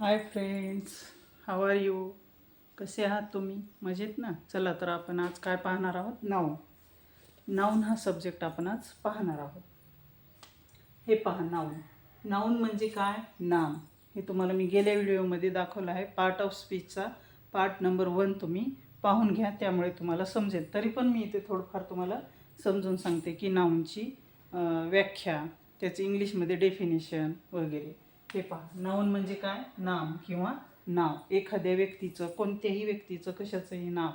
Hi friends how are you कसे आहात तुम्ही? मजेत ना? चला तर आपण आज काय पाहणार आहोत? नाऊन नाऊन हा सब्जेक्ट आपण आज पाहणार आहोत. हे पहा नाऊन नाऊन म्हणजे काय? नाम. हे तुम्हाला मी गेल्या व्हिडिओमध्ये दाखवलं आहे. पार्ट ऑफ स्पीचचा पार्ट नंबर वन तुम्ही पाहून घ्या. त्यामुळे तुम्हाला समजेल. तरी पण मी इथे थोडंफार तुम्हाला समजून सांगते की नाऊनची व्याख्या त्याचं इंग्लिशमध्ये डेफिनेशन वगैरे. हे पहा नाऊन म्हणजे काय? नाम किंवा नाव. एखाद्या व्यक्तीचं कोणत्याही व्यक्तीचं कशाचंही नाव.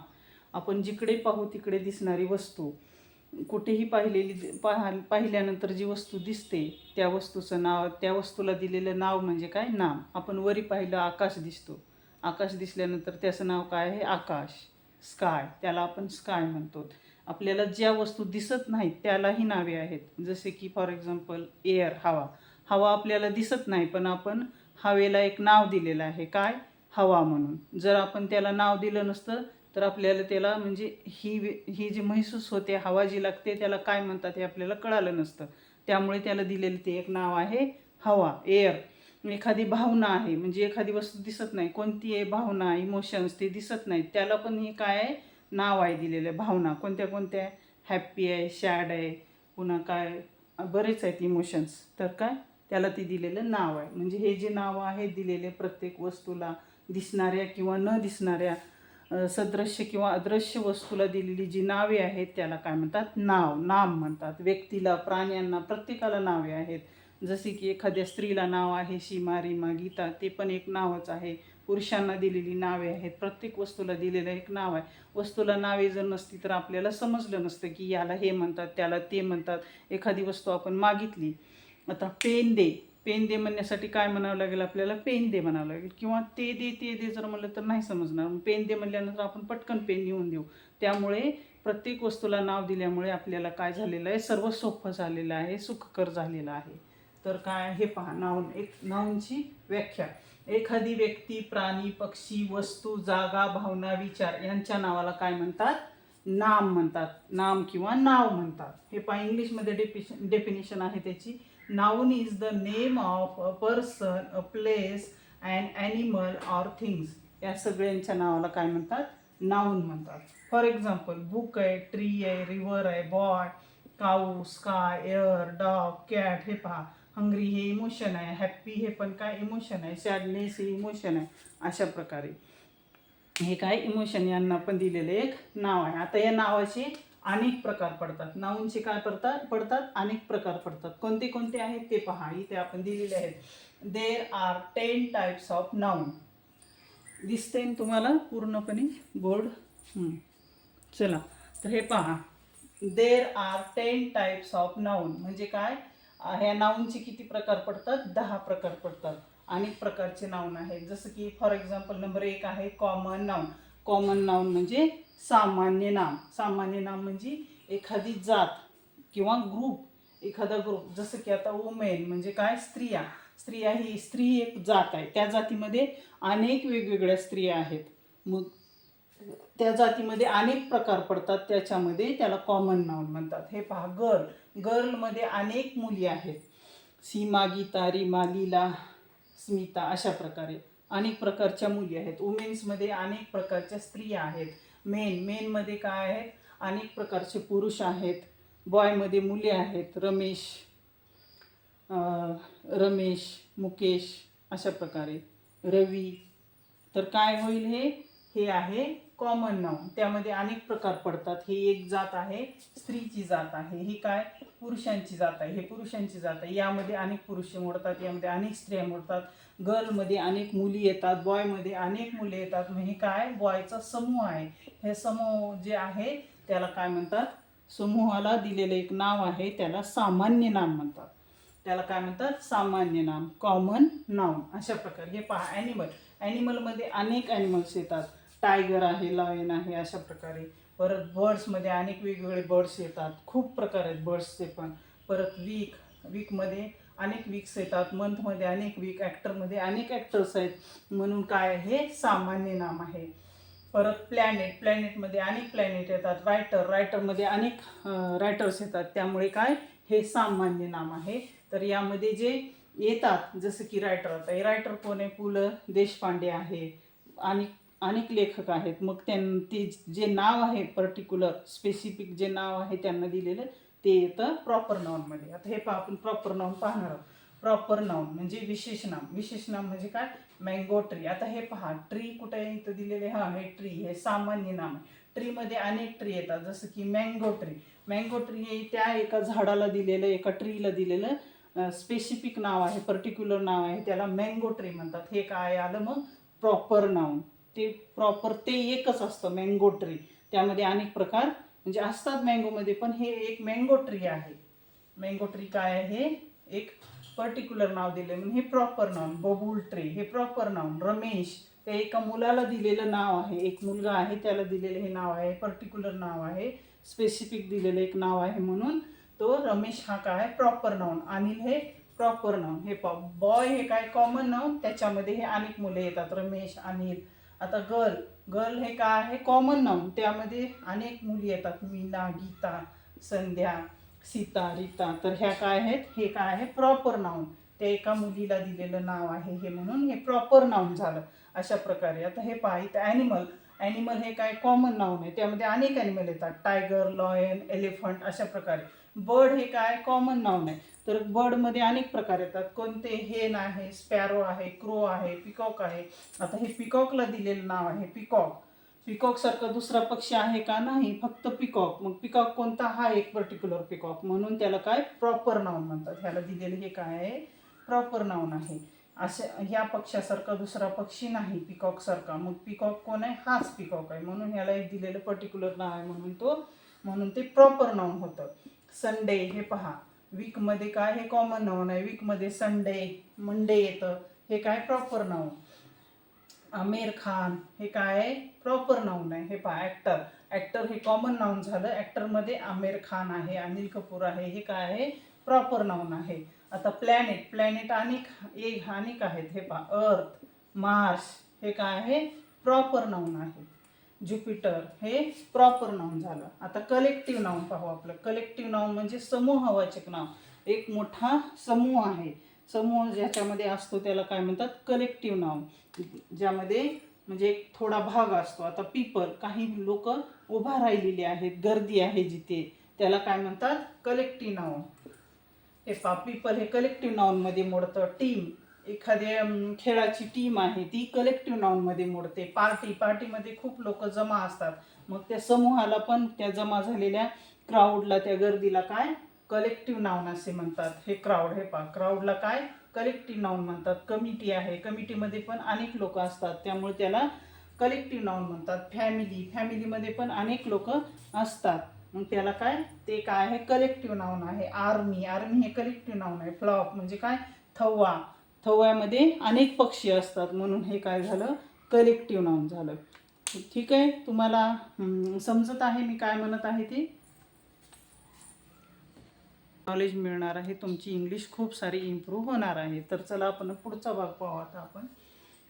आपण जिकडे पाहू तिकडे दिसणारी वस्तू. कुठेही पाहिलेली पाहा पाहिल्यानंतर जी वस्तू दिसते त्या वस्तूचं नाव त्या वस्तूला दिलेलं नाव म्हणजे काय? नाम. आपण वरी पाहिलं आकाश दिसतो. आकाश दिसल्यानंतर त्याचं नाव काय आहे? आकाश. स्काय. त्याला आपण स्काय म्हणतो. आपल्याला ज्या वस्तू दिसत नाहीत त्यालाही नावे आहेत. जसे की फॉर एक्झाम्पल एअर हवा. हवा आपल्याला दिसत नाही पण आपण हवेला एक नाव दिलेलं आहे. काय? हवा म्हणून. जर आपण त्याला नाव दिलं नसतं तर आपल्याला त्याला म्हणजे ही ही जी महसूस होते हवा जी लागते त्याला काय म्हणतात हे आपल्याला कळालं नसतं. त्यामुळे त्याला दिलेलं ते एक नाव आहे हवा एअर एखादी भावना आहे म्हणजे एखादी वस्तू दिसत नाही कोणती आहे भावना इमोशन्स ते दिसत नाहीत त्याला पण हे काय आहे? नाव आहे दिलेलं आहे भावना. कोणत्या कोणत्या? हॅप्पी आहे सॅड आहे पुन्हा काय? बरेच आहेत इमोशन्स तर काय? त्याला ते दिलेलं नाव आहे. म्हणजे हे जे नाव आहे दिलेले प्रत्येक वस्तूला दिसणाऱ्या किंवा न दिसणाऱ्या सदृश्य किंवा अदृश्य वस्तूला दिलेली जी नावे आहेत त्याला काय म्हणतात? नाव. नाम म्हणतात. व्यक्तीला प्राण्यांना प्रत्येकाला नावे आहेत. जसे की एखाद्या स्त्रीला नाव आहे सीमा रीमा गीता ते पण एक नावच आहे. पुरुषांना दिलेली नावे आहेत. प्रत्येक वस्तूला दिलेलं एक नाव आहे. वस्तूला नावे जर नसती तर आपल्याला समजलं नसतं की याला हे म्हणतात त्याला ते म्हणतात. एखादी वस्तू आपण मागितली आता पेन दे. पेन दे म्हणण्यासाठी काय म्हणावं लागेल आपल्याला? पेन दे म्हणावं लागेल. किंवा ते दे ते दे जर म्हणलं तर नाही समजणार. पेन दे म्हणल्यानंतर आपण पटकन पेन लिहून देऊ. त्यामुळे प्रत्येक वस्तूला नाव दिल्यामुळे आपल्याला काय झालेलं आहे? सर्व सोपं झालेलं आहे सुखकर झालेलं आहे. तर काय हे पहा. नाऊन एक नाऊनची व्याख्या. एखादी व्यक्ती प्राणी पक्षी वस्तू जागा भावना विचार यांच्या नावाला काय म्हणतात? नाम म्हणतात. नाम किंवा नाव म्हणतात. हे पहा इंग्लिशमध्ये डेफिशन डेफिनेशन आहे त्याची. Noun is the name of a person a place and animal or things या सगळ्यांच्या नावाला काय म्हणतात? नाऊन म्हणतात. फॉर एक्झाम्पल बुक आहे ट्री आहे रिव्हर आहे boy cow sky air dog cat हे पहा. हंग्री हे इमोशन आहे हॅप्पी हे पण काय इमोशन आहे? सॅडनेस हे इमोशन आहे. अशा प्रकारे. हे काय? इमोशन यांना पण दिलेलं एक नाव आहे. आता या नावाची अनेक प्रकार पडतात. नाऊनचे काय पडतात? पडतात अनेक प्रकार पडतात. कोणते कोणते आहेत ते पहा. इथे आपण दिलेले आहेत. There are ten types of noun दिसते तुम्हाला पूर्णपणे? बोर्ड चला. तर हे पहा. There are ten types of noun म्हणजे काय? ह्या नाऊनचे किती प्रकार पडतात? दहा प्रकार पडतात. अनेक प्रकारचे नाऊन आहेत. जसं की फॉर एक्झाम्पल नंबर एक आहे कॉमन नाऊन कॉमन नाऊन म्हणजे सामान्य नाम. सामान्य नाम म्हणजे एखादी जात किंवा ग्रुप एखादा ग्रुप जसं की आता वुमेन म्हणजे काय? स्त्रिया. स्त्रिया ही स्त्री एक जात आहे. त्या जातीमध्ये अनेक वेगवेगळ्या स्त्रिया आहेत. मग त्या जातीमध्ये अनेक प्रकार पडतात. त्याच्यामध्ये त्याला कॉमन नाऊन म्हणतात. हे पहा गर्ल गर्लमध्ये अनेक मुली आहेत. सीमा गीता रिमा लीला स्मिता अशा प्रकारे अनेक प्रकारच्या मुली आहेत. वुमेन्समध्ये अनेक प्रकारच्या स्त्रिया आहेत. मेन मेनमध्ये काय आहेत? अनेक प्रकारचे पुरुष आहेत. बॉयमध्ये मुले आहेत. रमेश रमेश मुकेश अशा प्रकारे. रवी. तर काय होईल हे? हे आहे कॉमन नाऊन त्यामध्ये अनेक प्रकार पडतात. हे एक जात आहे स्त्रीची जात आहे. ही काय? पुरुषांची जात आहे. हे पुरुषांची जात आहे. यामध्ये अनेक पुरुष मोडतात. यामध्ये अनेक स्त्रिया मोडतात. गर्लमध्ये अनेक मुली येतात बॉयमध्ये अनेक मुले येतात. मग हे काय? बॉयचा समूह आहे. हे समूह जे आहे त्याला काय म्हणतात? समूहाला दिलेलं एक नाव आहे त्याला सामान्य नाम म्हणतात. त्याला काय म्हणतात? सामान्य नाम कॉमन नाव अशा प्रकारे. हे पहा ॲनिमल ॲनिमलमध्ये अनेक ॲनिमल्स येतात. टायगर आहे लायन आहे अशा प्रकारे. परत बर्ड्समध्ये अनेक वेगवेगळे बर्ड्स येतात. खूप प्रकार आहेत बर्ड्सचे पण. परत वीक वीकमध्ये अनेक वीक्स येतात मंथमध्ये अनेक वीक ॲक्टरमध्ये अनेक ॲक्टर्स आहेत. म्हणून काय हे सामान्य नाम आहे. परत प्लॅनेट प्लॅनेटमध्ये अनेक प्लॅनेट येतात. रायटर रायटरमध्ये अनेक रायटर्स येतात. त्यामुळे काय? हे सामान्य नाम आहे. तर यामध्ये जे येतात जसं की रायटर आता रायटर कोण आहे? पु ल देशपांडे आहे. आणि अनेक लेखक आहेत. मग त्यां ते जे नाव आहे पर्टिक्युलर स्पेसिफिक जे नाव आहे त्यांना दिलेलं ते येतं प्रॉपर नाऊनमध्ये आता हे पहा आपण प्रॉपर नाऊन पाहणार आहोत. प्रॉपर नाऊन म्हणजे विशेष नाम. विशेष नाम म्हणजे काय? मँगो ट्री आता हे पहा ट्री कुठे आहे इथं दिलेले? हा हे ट्री हे सामान्य नाम आहे. ट्रीमध्ये अनेक ट्री येतात. जसं की मँगो ट्री मँगो ट्री हे त्या एका झाडाला दिलेलं एका ट्रीला दिलेलं स्पेसिफिक नाव आहे पर्टिक्युलर नाव आहे. त्याला मँगो ट्री म्हणतात. हे काय आलं मग? प्रॉपर नाऊन ते प्रॉपर ते एकच असतं मँगो ट्री त्यामध्ये अनेक प्रकार म्हणजे असतात मँगोमध्ये पण हे एक मँगो ट्री आहे. मँगो ट्री काय आहे? हे एक पर्टिक्युलर नाव दिले म्हणून हे प्रॉपर नाऊन बबूल ट्री हे प्रॉपर नाऊन रमेश. ते एका मुलाला दिलेलं नाव आहे. एक मुलगा आहे त्याला दिलेलं हे नाव आहे पर्टिक्युलर नाव आहे स्पेसिफिक दिलेलं एक नाव आहे म्हणून तो रमेश हा काय? प्रॉपर नाऊन अनिल हे प्रॉपर नाऊन हे बॉय हे काय कॉमन नाऊन त्याच्यामध्ये हे अनेक मुले येतात. रमेश अनिल. आता गर्ल गर्ल हे काय आहे? कॉमन नाऊन त्यामध्ये अनेक मुली येतात. मीना गीता संध्या सीता रीता. तर ह्या काय आहेत? हे काय आहे? प्रॉपर नाऊन त्या एका मुलीला दिलेलं नाव आहे हे म्हणून हे प्रॉपर नाऊन झालं. अशा प्रकारे. आता हे पहा इथं ॲनिमल ॲनिमल हे काय कॉमन नाव आहे. त्यामध्ये अनेक ॲनिमल येतात. टायगर लॉयन एलिफंट अशा प्रकारे. बर्ड हे काय कॉमन नाव आहे. तर बर्डमध्ये अनेक प्रकार येतात. कोणते? हेन आहे स्पॅरो आहे क्रो आहे पिकॉक आहे. आता हे पिकॉकला दिलेलं नाव आहे पिकॉक पिकॉकसारखा दुसरा पक्षी आहे का? नाही. फक्त पिकॉक मग पिकॉक कोणता? हा एक पर्टिक्युलर पिकॉक म्हणून त्याला काय प्रॉपर नाव म्हणतात. ह्याला दिलेलं हे काय? आहे प्रॉपर नाव आहे. असे ह्या पक्षासारखा दुसरा पक्षी नाही पिकॉक सारखा. मग पिकॉक कोण आहे? हाच पिकॉक आहे. म्हणून ह्याला एक दिलेलं पर्टिक्युलर नाव आहे म्हणून तो म्हणून ते प्रॉपर नाऊन होतं. संडे हे पहा. वीकमध्ये काय हे कॉमन नाऊन आहे. वीकमध्ये संडे मंडे येतं. हे काय प्रॉपर नाऊन आमिर खान हे काय आहे? प्रॉपर नाऊन आहे. हे पहा ॲक्टर ॲक्टर हे कॉमन नाऊन झालं. ॲक्टरमध्ये आमिर खान आहे अनिल कपूर आहे. हे काय आहे? प्रॉपर नाऊन आहे. आता प्लॅनेट प्लॅनेट अनेक एक अनेक आहेत हे पा अर्थ मार्स हे काय आहे? प्रॉपर नाऊन आहे. ज्युपिटर हे प्रॉपर नाऊन झालं. आता कलेक्टिव्ह नाऊन पाहू आपलं. कलेक्टिव्ह नाऊन म्हणजे समूहवाचक नाव. एक मोठा समूह आहे. समूह ज्याच्यामध्ये असतो त्याला काय म्हणतात? कलेक्टिव्ह नाऊन ज्यामध्ये म्हणजे एक थोडा भाग असतो. आता पीपल काही लोक उभा राहिलेली आहेत. गर्दी आहे जिथे. त्याला काय म्हणतात? कलेक्टिव्ह नाऊन हे पा पीपल हे कलेक्टिव्ह नाऊनमध्ये मोडतं. टीम एखाद्या खेळाची टीम आहे ती कलेक्टिव्ह नाऊनमध्ये मोडते. पार्टी पार्टीमध्ये खूप लोक जमा असतात. मग त्या समूहाला पण त्या जमा झालेल्या क्राऊडला त्या गर्दीला काय? कलेक्टिव्ह नाऊन असे म्हणतात. हे क्राऊड हे पा क्राऊडला काय? कलेक्टिव्ह नाऊन म्हणतात. कमिटी आहे. कमिटीमध्ये पण अनेक लोक असतात. त्यामुळे त्याला कलेक्टिव्ह नाऊन म्हणतात. फॅमिली फॅमिलीमध्ये पण अनेक लोक असतात. मग त्याला काय? ते काय आहे? कलेक्टिव्ह नाऊन आहे. आर्मी आर्मी हे कलेक्टिव्ह नाऊन आहे. फ्लॉक म्हणजे काय? थव्वा थव्यामध्ये अनेक पक्षी असतात. म्हणून हे काय झालं? कलेक्टिव्ह नाऊन झालं. ठीक आहे? तुम्हाला समजत आहे मी काय म्हणत आहे ते? नॉलेज मिळणार आहे. तुमची इंग्लिश खूप सारी इम्प्रूव्ह होणार आहे. तर चला आपण पुढचा भाग पाहू आता आपण.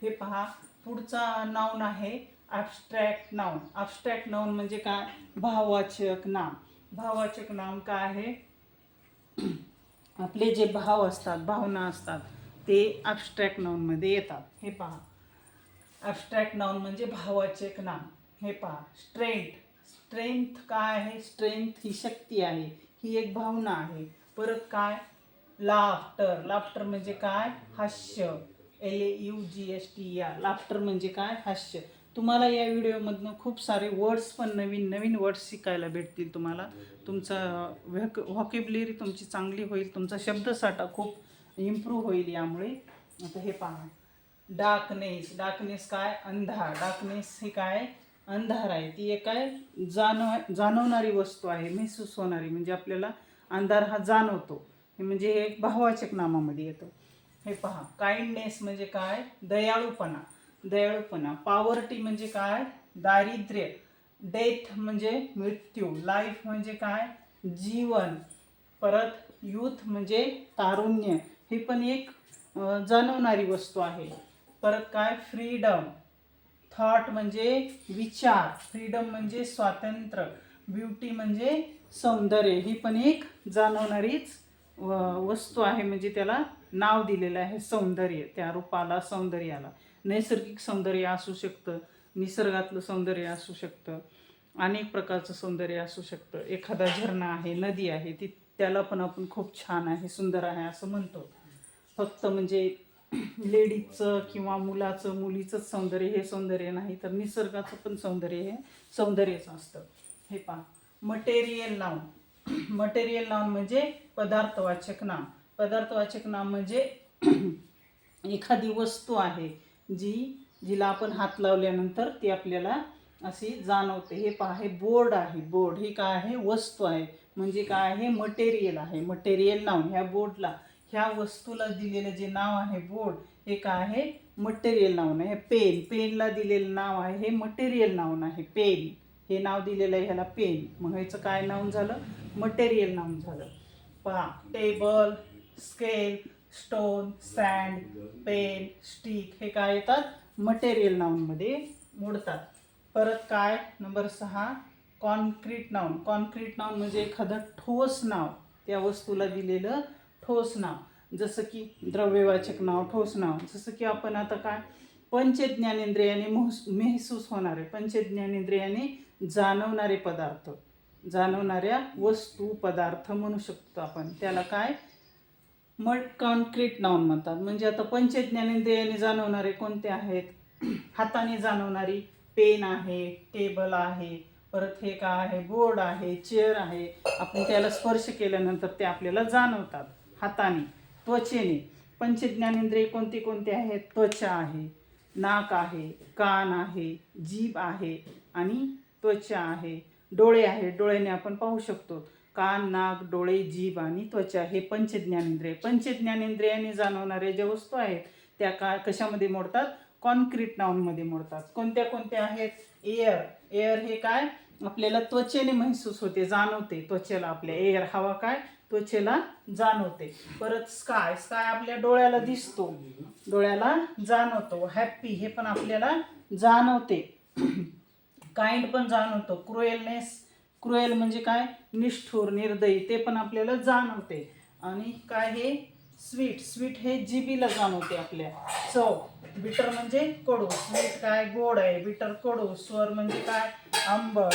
हे पहा. पुढचा नाऊन आहे ॲबस्ट्रॅक्ट नाऊन ॲबस्ट्रॅक्ट नाऊन म्हणजे काय? भाववाचक नाम. भाववाचक नाम काय आहे? आपले जे भाव असतात भावना असतात ते ॲबस्ट्रॅक्ट नाऊनमध्ये येतात. हे पहा. ॲबस्ट्रॅक्ट नाऊन म्हणजे भावाचक नाम. हे पहा. स्ट्रेंथ स्ट्रेंथ काय आहे? स्ट्रेंथ ही शक्ती आहे. ही एक भावना आहे. परत काय? लाफ्टर लाफ्टर म्हणजे काय? हास्य. L A U G S T या लाफ्टर म्हणजे काय? हास्य. तुम्हाला या व्हिडिओमधनं खूप सारे वर्ड्स पण नवीन नवीन वर्ड्स शिकायला भेटतील तुम्हाला. तुमचा व्हॅक व्हॉकेबलरी तुमची चांगली होईल तुमचा शब्दसाठा खूप इम्प्रूव्ह होईल यामुळे. आता हे पहा. डार्कनेस डार्कनेस काय? अंधार. डार्कनेस हे काय? अंधार आहे. ती एक काय? जाणव जाणवणारी वस्तू आहे महसूस होणारी. म्हणजे आपल्याला अंधार हा जाणवतो. हे म्हणजे हे एक भाववाचक नामामध्ये येतं. हे पहा. काइंडनेस म्हणजे काय? दयाळूपणा. दयाळूपणा. पॉवर्टी म्हणजे काय? दारिद्र्य. डेथ म्हणजे मृत्यू. लाईफ म्हणजे काय? जीवन. परत यूथ म्हणजे तारुण्य. हे पण एक जाणवणारी वस्तू आहे. परत काय? फ्रीडम थॉट म्हणजे विचार. फ्रीडम म्हणजे स्वातंत्र्य. ब्युटी म्हणजे सौंदर्य. ही पण एक जाणवणारीच व- वस्तू आहे. म्हणजे त्याला नाव दिलेलं आहे सौंदर्य. त्या रूपाला सौंदर्याला. नैसर्गिक सौंदर्य असू शकतं निसर्गातलं सौंदर्य असू शकतं अनेक प्रकारचं सौंदर्य असू शकतं. एखादा झरणा आहे नदी आहे ती त्याला पण आपण खूप छान आहे सुंदर आहे असं म्हणतो. फक्त म्हणजे लेडीजचं किंवा मुलाचं मुलीचंच सौंदर्य हे सौंदर्य नाही तर निसर्गाचं पण सौंदर्य हे सौंदर्यच असतं. हे पहा. मटेरियल नाव. मटेरियल नाव म्हणजे पदार्थवाचक नाव. पदार्थवाचक नाम म्हणजे एखादी वस्तू आहे जी जिला आपण हात लावल्यानंतर ती आपल्याला अशी जाणवते. हे पहा हे बोर्ड आहे. बोर्ड हे काय आहे? वस्तू आहे. म्हणजे काय आहे? मटेरियल आहे. मटेरियल नाव ह्या बोर्डला. ह्या वस्तूला दिलेलं जे नाव आहे बोर्ड हे काय आहे? मटेरियल नाव आहे पेन. पेनला दिलेलं नाव आहे. हे मटेरियल नाव आहे पेन. हे नाव दिलेलं आहे ह्याला पेन. मग ह्याचं काय नाव झालं? मटेरियल नाव झालं. पहा table scale stone sand pen stick हे काय येतात? मटेरियल नाऊनमध्ये मोडतात. परत काय? नंबर सहा कॉन्क्रीट नाऊन. कॉन्क्रीट नाऊन म्हणजे एखादं ठोस नाव. त्या वस्तूला दिलेलं ठोस नाव. जसं की द्रव्यवाचक नाव ठोस नाव. जसं की आपण आता काय? पंचज्ञानेंद्रियाने महसूस होणारे पंचज्ञानेंद्रियाने जाणवणारे पदार्थ. जाणवणाऱ्या वस्तू पदार्थ म्हणू शकतो आपण. त्याला काय? मड कॉन्क्रीट नाऊन म्हणतात. म्हणजे आता पंचज्ञानेंद्रियाने जाणवणारे कोणते आहेत? हाताने जाणवणारी पेन आहे टेबल आहे परत हे काय आहे? बोर्ड आहे चेअर आहे. आपण त्याला स्पर्श केल्यानंतर ते आपल्याला जाणवतात. हाताने त्वचेने. पंचज्ञानेंद्रिय कोणते कोणते आहेत? त्वचा आहे नाक आहे कान आहे जीभ आहे आणि त्वचा आहे. डोळे आहे डोळ्याने आपण पाहू शकतो. कान नाक डोळे जीभ आणि त्वचा हे पंचज्ञानेंद्रिय पंचज्ञानेंद्रियाने जाणवणाऱ्या ज्या वस्तू आहेत त्या का कशामध्ये मोडतात? कॉन्क्रीट नाऊनमध्ये मोडतात. कोणत्या कोणत्या आहेत? एअर एअर हे काय? आपल्याला त्वचेने महसूस होते जाणवते. त्वचेला आपल्या एअर हवा काय? त्वचेला जाणवते. परत स्काय स्काय आपल्या डोळ्याला दिसतो. डोळ्याला जाणवतो. हॅप्पी हे पण आपल्याला जाणवते. काइंड पण जाणवतो. क्रुएलनेस क्रुएल म्हणजे काय? निष्ठुर निर्दयी. ते पण आपल्याला जाणवते. आणि काय हे? स्वीट. स्वीट हे जिबीला जाणवते आपल्या. चव बिटर म्हणजे कडू. स्वीट काय? गोड आहे. बिटर कडू. स्वर म्हणजे काय? आंबट.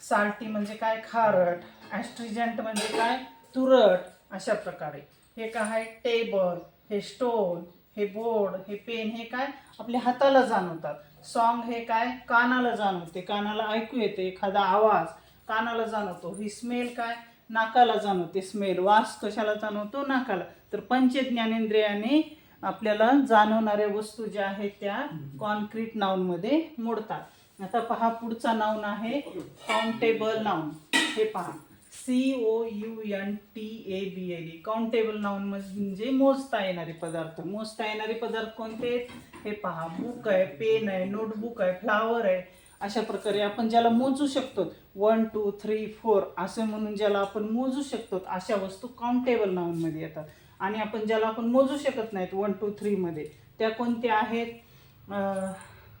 साल्टी म्हणजे काय? खारट. ॲस्ट्रिजंट म्हणजे काय? तुरट. अशा प्रकारे. हे काय आहे? टेबल हे स्टोन हे बोर्ड हे पेन हे काय? आपल्या हाताला जाणवतात. सॉन्ग हे काय? कानाला जाणवते. कानाला ऐकू येते. एखादा आवाज. कानाला जाणवतो. ही स्मेल काय? नाकाला जाणवते स्मेल वास कशाला जाणवतो? नाकाला. तर पंचज्ञानेंद्रियाने आपल्याला जाणवणाऱ्या वस्तू ज्या आहेत त्या कॉन्क्रीट नाऊनमध्ये मोडतात. आता पहा पुढचा नाऊन आहे काउंटेबल नाऊन हे पहा. C O U N T A B L E countable noun म्हणजे मोजता येणारे पदार्थ. मोजता येणारे पदार्थ कोणते? आहेत हे पहा. बुक आहे पेन आहे नोटबुक आहे फ्लावर आहे. अशा प्रकारे आपण ज्याला मोजू शकतो. वन टू थ्री फोर असं म्हणून ज्याला आपण मोजू शकतो अशा वस्तू काउंटेबल नाऊनमध्ये येतात. आणि आपण ज्याला आपण मोजू शकत नाहीत वन टू थ्रीमध्ये त्या कोणत्या आहेत?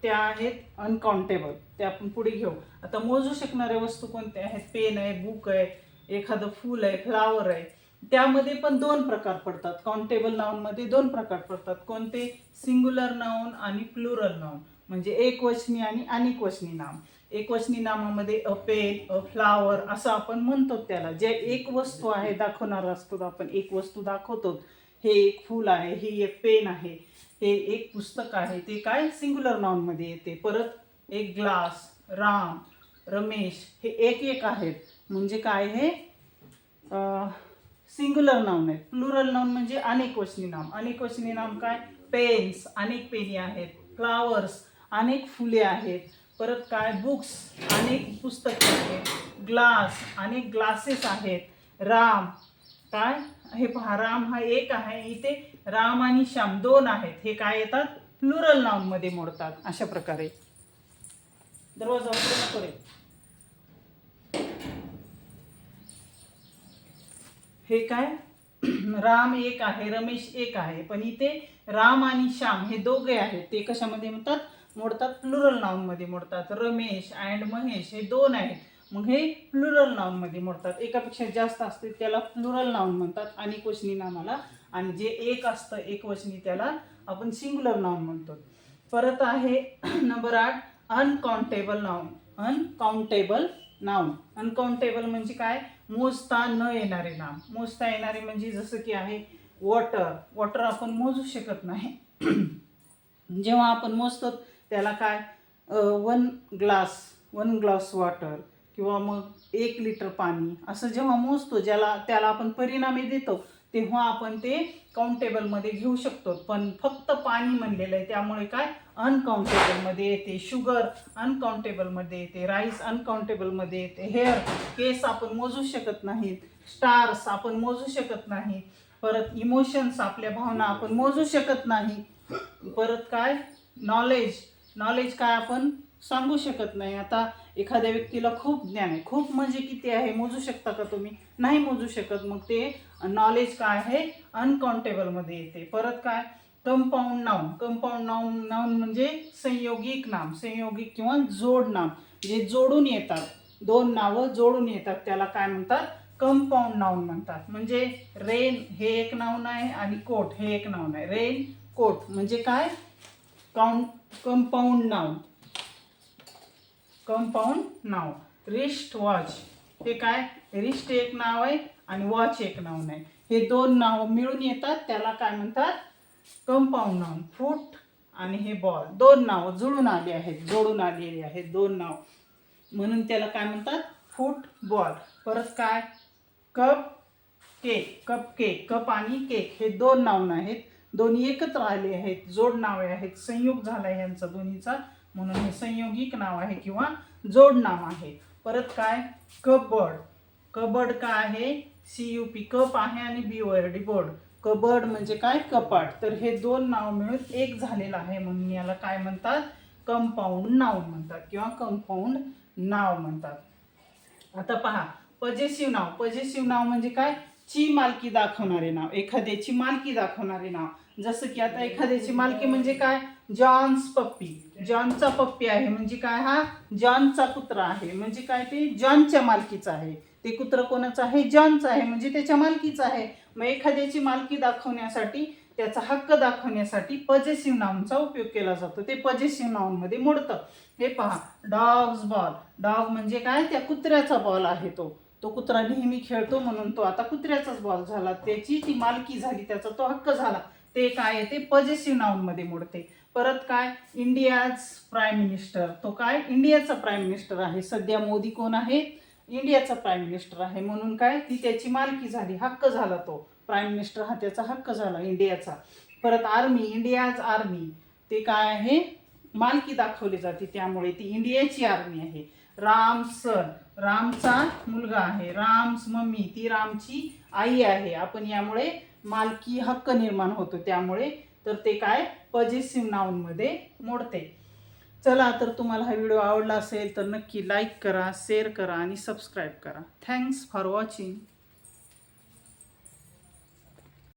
त्या आहेत अनकाउंटेबल त्या आपण पुढे घेऊ. आता मोजू शकणाऱ्या वस्तू कोणत्या आहेत? पेन आहे बुक आहे एखादं फूल आहे फ्लावर आहे. त्यामध्ये पण दोन प्रकार पडतात. काउंटेबल नाऊनमध्ये दोन प्रकार पडतात. कोणते? सिंग्युलर नाऊन आणि प्लुरल नाऊन म्हणजे एकवचनी आणि अनेकवचनी नाम. एकवचनी नामामध्ये अ पेन अ फ्लावर असं आपण म्हणतो त्याला. जे एक वस्तू आहे दाखवणार असतो आपण. एक वस्तू दाखवतो. हे एक फूल आहे ही एक पेन आहे हे एक पुस्तक आहे. ते काय? सिंग्युलर नाऊनमध्ये येते. परत एक ग्लास राम रमेश हे एक एक आहेत. म्हणजे काय हे? सिंग्युलर नाऊन आहे प्लुरल नाऊन म्हणजे अनेक वचनी नाम. अनेक वचनी नाम काय? पेन्स. अनेक पेनी आहेत. फ्लावर्स. अनेक फुले आहेत. परत काय? बुक्स अनेक पुस्तके आहेत. ग्लास अनेक ग्लासेस आहेत. राम. काय? हे पहा राम हा एक आहे. इथे राम आणि श्याम दोन आहेत. हे काय येतात? प्लुरल नाऊनमध्ये मोडतात. अशा प्रकारे. दरवाजा उघडू नको रे. हे काय? राम एक आहे रमेश एक आहे. पण इथे राम आणि श्याम हे दोघे आहेत. ते कशामध्ये म्हणतात? मोडतात प्लुरल नाऊनमध्ये मोडतात. रमेश अँड महेश हे दोन आहेत. मग हे प्लुरल नाऊनमध्ये मोडतात. एकापेक्षा जास्त असते त्याला प्लुरल नाऊन म्हणतात. आणि क्वचनी नामाला आणि जे एक असतं एकवचनी त्याला आपण सिंग्युलर नाऊन म्हणतो. परत आहे नंबर आठ uncountable noun uncountable noun uncountable म्हणजे काय? मोजता न येणारे नाम. मोजता येणारे म्हणजे जसं की आहे वॉटर वॉटर आपण मोजू शकत नाही. जेव्हा आपण मोजतो त्याला काय? One glass one glass water किंवा मग एक लिटर पाणी असं जेव्हा मोजतो ज्याला त्याला आपण परिणामी देतो तेव्हा आपण ते काउंटेबलमध्ये घेऊ शकतो. पण फक्त पाणी म्हणलेलं आहे त्यामुळे काय? अनकाउंटेबलमध्ये येते शुगर अनकाउंटेबलमध्ये येते राईस अनकाउंटेबलमध्ये येते हेअर केस आपण मोजू शकत नाहीत. स्टार्स आपण मोजू शकत नाही परत इमोशन्स आपल्या भावना आपण मोजू शकत नाही. परत काय? नॉलेज नॉलेज काय आपण सांगू शकत नाही. आता एखाद्या व्यक्तीला खूप ज्ञान आहे. खूप म्हणजे किती आहे मोजू शकता का तुम्ही? नाही मोजू शकत. मग ते नॉलेज काय आहे? अनकाउंटेबलमध्ये येते. परत काय? Compound noun compound noun noun म्हणजे संयोगिक नाम. संयोगिक किंवा जोड नाम. जे जोडून येतात. दोन नावं जोडून येतात. त्याला काय म्हणतात? कंपाऊंड नाऊन म्हणतात. म्हणजे रेन हे एक नाऊन आहे आणि कोट हे एक नाऊन आहे. रेन कोट म्हणजे काय? काउंट कंपाऊंड नाव कंपाऊंड नाव रिस्ट वॉच हे काय? रिस्ट एक नाव आहे आणि वॉच एक नाव आहे. हे दोन नाव मिळून येतात. त्याला काय म्हणतात? कंपाऊंड नाव फूट आणि हे बॉल दोन नाव जुळून आली आहेत जोडून आलेली आहेत दोन नाव. म्हणून त्याला काय म्हणतात? फूट बॉल परत काय? Cup cake cup cake cup आणि केक हे दोन नावं आहेत. दोन्ही एकत्र आले आहेत जोड नावे आहेत संयोग झाला आहे यांचा दोन्हीचा. म्हणून हे संयोगिक नाव आहे किंवा जोड नाव आहे. परत काय? कबड. कबर्ड काय आहे? सी यू पी कप आहे आणि B O D board. Cupboard म्हणजे काय? कपाट. तर हे दोन नाव मिळून एक झालेलं आहे. म्हणून याला काय म्हणतात? कंपाऊंड नाव म्हणतात किंवा कंपाऊंड नाव म्हणतात. आता पहा पजेसिव्ह नाव. पजेसिव्ह नाव म्हणजे काय? ची मालकी दाखवणारे नाव. एखाद्याची मालकी दाखवणारे नाव. जसं की आता एखाद्याची मालकी म्हणजे काय? जॉन्स पप्पी. जॉनचा पप्पी आहे म्हणजे काय हा? जॉनचा कुत्रा आहे. म्हणजे काय ते? जॉनच्या मालकीचा आहे. ते कुत्र कोणाचं आहे? जॉनचं आहे. म्हणजे त्याच्या मालकीचं आहे. मग एखाद्याची मालकी दाखवण्यासाठी त्याचा हक्क दाखवण्यासाठी पजेसिव्ह नाऊनचा उपयोग केला जातो. ते पजेसिव्ह नाऊनमध्ये मोडतं. हे पहा. डॉग्स बॉल डॉग म्हणजे काय? त्या कुत्र्याचा बॉल आहे तो. तो कुत्रा नेहमी खेळतो म्हणून तो आता कुत्र्याचाच बॉल झाला. त्याची ती मालकी झाली. त्याचा तो हक्क झाला. ते काय आहे ते पजेसिव्ह नाऊनमध्ये मोडते. परत काय? इंडियाज प्राईम मिनिस्टर तो काय? इंडियाचा प्राईम मिनिस्टर आहे. सध्या मोदी कोण आहे? इंडियाचा प्राईम मिनिस्टर आहे. म्हणून काय? ती त्याची मालकी झाली. हक्क झाला तो. प्राईम मिनिस्टर हा त्याचा हक्क झाला इंडियाचा परत आर्मी इंडियाज आर्मी ते काय आहे? मालकी दाखवली जाते. त्यामुळे ती इंडियाची आर्मी आहे. राम सर रामचा मुलगा आहे. राम्स मम्मी ती रामची आई आहे. आपण यामुळे मालकी हक्क निर्माण होतो त्यामुळे तर ते काय? पजेसिव्ह नाऊनमध्ये मोडते. चला तर तुम्हाला हा व्हिडिओ आवडला असेल तर नक्की लाईक करा शेअर करा आणि सबस्क्राईब करा. Thanks for watching